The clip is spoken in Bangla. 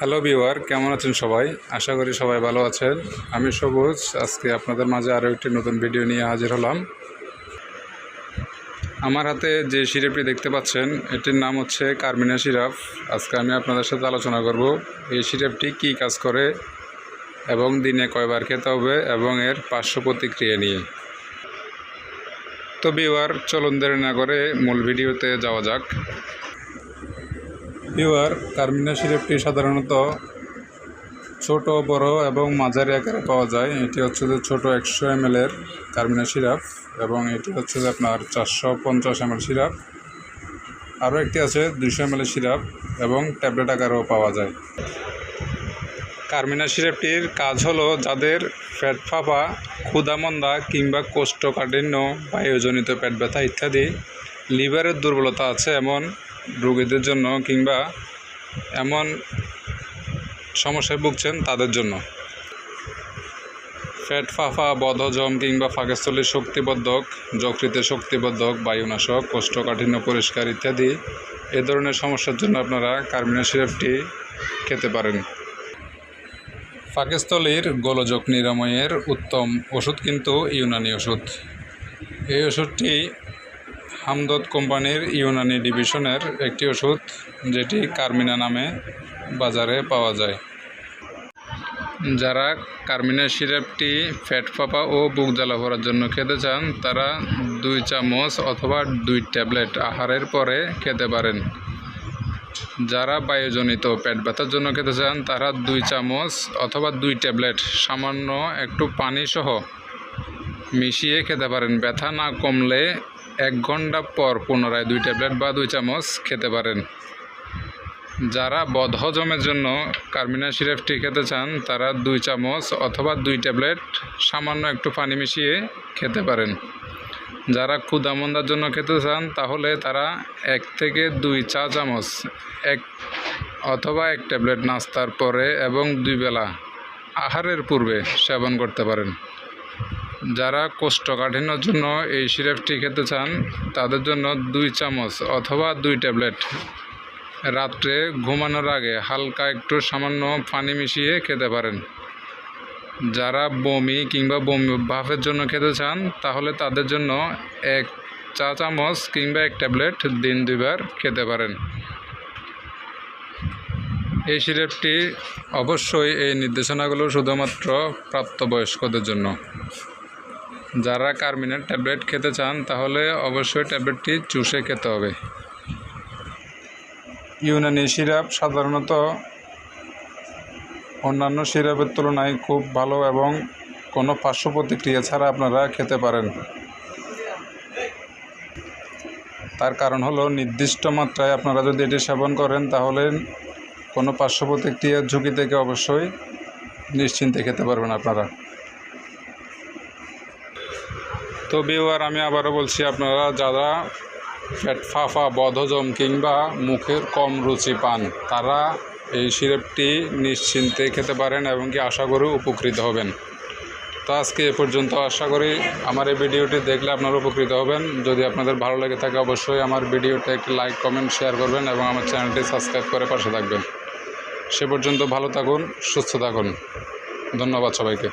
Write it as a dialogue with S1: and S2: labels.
S1: হ্যালো ভিউয়ার কেমন আছেন সবাই? আশা করি সবাই ভালো আছেন। আমি সবুজ, আজকে আপনাদের মাঝে আরও একটি নতুন ভিডিও নিয়ে হাজির হলাম। আমার হাতে যে সিরাপটি দেখতে পাচ্ছেন, এটির নাম হচ্ছে কার্মিনা সিরাপ। আজকে আমি আপনাদের সাথে আলোচনা করব এই সিরাপটি কী কাজ করে এবং দিনে কয়বার খেতে হবে এবং এর পার্শ্ব প্রতিক্রিয়া নিয়ে। তো ভিউয়ার চলুন দেরি না করে মূল ভিডিওতে যাওয়া যাক। ভিউয়ার কার্মিনা সিরাপটি সাধারণত ছোট, বড় এবং মাঝারি আকারে পাওয়া যায়। এটি হচ্ছে যে ছোটো একশো এম এর কার্মিনা সিরাপ এবং এটি হচ্ছে যে আপনার চারশো পঞ্চাশ এম সিরাপ। আরও একটি আছে দুশো এম সিরাপ এবং ট্যাবলেট আকারেও পাওয়া যায়। কার্মিনা সিরাপটির কাজ হলো যাদের পেট ফাঁপা, ক্ষুধামন্দা কিংবা কোষ্ঠকাঠিন্য, বায়ুজনিত পেট ব্যথা ইত্যাদি লিভারের দুর্বলতা আছে এমন রোগীদের জন্য কিংবা এমন সমস্যায় ভুগছেন তাদের জন্য। ফ্যাট, ফাঁফা, বদহজম কিংবা ফাঁকেস্থলীর শক্তিবর্ধক যকৃতের শক্তিবর্ধক, বায়ুনাশক, কোষ্ঠকাঠিন্য পরিষ্কার ইত্যাদি এ ধরনের সমস্যার জন্য আপনারা কার্মিনা সিরাপটি খেতে পারেন। পাকস্থলীর গোলযোগ নিরাময়ের উত্তম ওষুধ কিন্তু ইউনানি ওষুধ। এই ওষুধটি হামদত কোম্পানির ইউনানি ডিভিশনের একটি ওষুধ, যেটি কার্মিনা নামে বাজারে পাওয়া যায়। যারা কার্মিনা সিরাপটি ফ্যাট ফাঁপা ও বুক জ্বালা ভরার জন্য খেতে চান, তারা দুই চামচ অথবা দুই ট্যাবলেট আহারের পরে খেতে পারেন। যারা বায়ুজনিত পেট ব্যথার জন্য খেতে চান, তারা দুই চামচ অথবা দুই ট্যাবলেট সামান্য একটু পানি সহ মিশিয়ে খেতে পারেন। ব্যথা না কমলে এক ঘণ্টা পর পুনরায় দুই ট্যাবলেট বা দুই চামচ খেতে পারেন। যারা বদহজমের জন্য কার্মিনা সিরাপটি খেতে চান, তারা দুই চামচ অথবা দুই ট্যাবলেট সামান্য একটু পানি মিশিয়ে খেতে পারেন। যারা ক্ষুদামন্দার জন্য খেতে চান, তাহলে তারা এক থেকে দুই চা চামচ, এক অথবা এক ট্যাবলেট নাস্তার পরে এবং দুই বেলা আহারের পূর্বে সেবন করতে পারেন। যারা কোষ্ঠকাঠিন্যর জন্য এই সিরাপটি খেতে চান, তাদের জন্য দুই চামচ অথবা দুই ট্যাবলেট। রাত্রে ঘুমানোর আগে হালকা একটু সামান্য পানি মিশিয়ে খেতে পারেন। যারা বমি কিংবা বমি ভাফের জন্য খেতে চান, তাহলে তাদের জন্য এক চা চামচ কিংবা এক ট্যাবলেট দিন দুইবার খেতে পারেন। এই সিরাপটি অবশ্যই এই নির্দেশনাগুলো শুধুমাত্র প্রাপ্তবয়স্কদের জন্য। যারা কার্মিনের ট্যাবলেট খেতে চান, তাহলে অবশ্যই ট্যাবলেটটি চুষে খেতে হবে। ইউনানি সিরাপ সাধারণত অন্যান্য সিরাপের তুলনায় খুব ভালো এবং কোনো পার্শ্ব প্রতিক্রিয়া ছাড়া আপনারা খেতে পারেন। তার কারণ হলো নির্দিষ্ট মাত্রায় আপনারা যদি এটি সেবন করেন, তাহলে কোনো পার্শ্ব প্রতিক্রিয়ার ঝুঁকি থেকে অবশ্যই নিশ্চিন্তে খেতে পারবেন আপনারা। তো বিওয়ার আমি আবারও বলছি, আপনারা যারা ফ্যাট ফাফা, বদহজম কিংবা মুখের কম রুচি পান, তারা এই সিরাপটি নিশ্চিন্তে খেতে পারেন এবং কি আশা করি উপকৃত হবেন। তো আজকে এ পর্যন্ত আশা করি আমার এই ভিডিওটি দেখলে আপনারা উপকৃত হবেন। যদি আপনাদের ভালো লেগে থাকে, অবশ্যই আমার ভিডিওটা একটি লাইক কমেন্ট শেয়ার করবেন এবং আমার চ্যানেলটি সাবস্ক্রাইব করে পাশে থাকবেন। সে পর্যন্ত ভালো থাকুন, সুস্থ থাকুন। ধন্যবাদ সবাইকে।